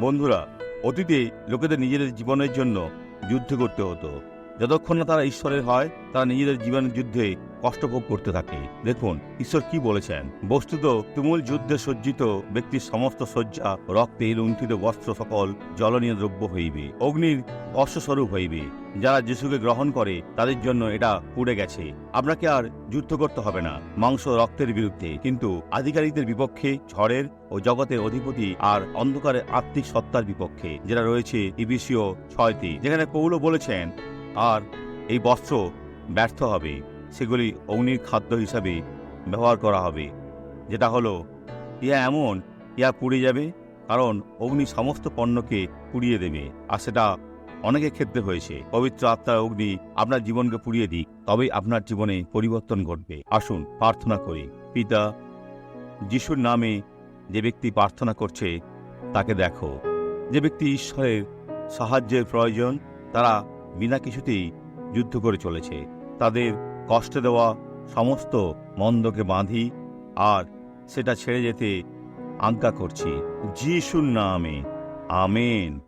বন্ধুরা, অতীতে লোকেদের নিজেদের জীবনের জন্য যুদ্ধ করতে হতো। যতক্ষণ না তারা ঈশ্বরের হয়, তারা নিজেদের জীবনের যুদ্ধে কষ্ট ভোগ করতে থাকে। দেখুন, ঈশ্বর কি বলেছেন? বস্তুত তুমুল যুদ্ধে সজ্জিত ব্যক্তির সমস্ত শয্যা, রক্তে লুণ্ঠিত বস্ত্র সকল জলনীয় দ্রব্য হইবে, অগ্নির অশ্বস্বরূপ হইবে। যারা যিশুকে গ্রহণ করে, তাদের জন্য এটা পুড়ে গেছে। আপনাকে আর যুদ্ধ করতে হবে না, মাংস রক্তের বিরুদ্ধে। কিন্তু আধিকারিকদের বিপক্ষে, ঝড়ের ও জগতের অধিপতি আর অন্ধকারের আত্মিক সত্তার বিপক্ষে, যেটা রয়েছে ইবিসিও ছয়টি, যেখানে পৌল বলেছেন, আর এই বস্ত্র ব্যর্থ হবে। সেগুলি অগ্নির খাদ্য হিসাবে ব্যবহার করা হবে। যেটা হলো ইয়া এমন ইয়া পুড়ে যাবে, কারণ অগ্নি সমস্ত পণ্যকে পুড়িয়ে দেবে, আর সেটা অনেকের ক্ষেত্রে হয়েছে। পবিত্র আত্মার অগ্নি আপনার জীবনকে পুড়িয়ে দিক, তবেই আপনার জীবনে পরিবর্তন ঘটবে। আসুন, প্রার্থনা করি। পিতা, যিশুর নামে যে ব্যক্তি প্রার্থনা করছে, তাকে দেখো। যে ব্যক্তি ঈশ্বরের সাহায্যের প্রয়োজন, তারা বিনা কিছুতেই যুদ্ধ করে চলেছে। তাদের কষ্ট দেওয়া সমস্ত মন্দকে বাঁধি আর সেটা ছেড়ে যেতে আজ্ঞা করছি। যিশুর নামে। আমেন।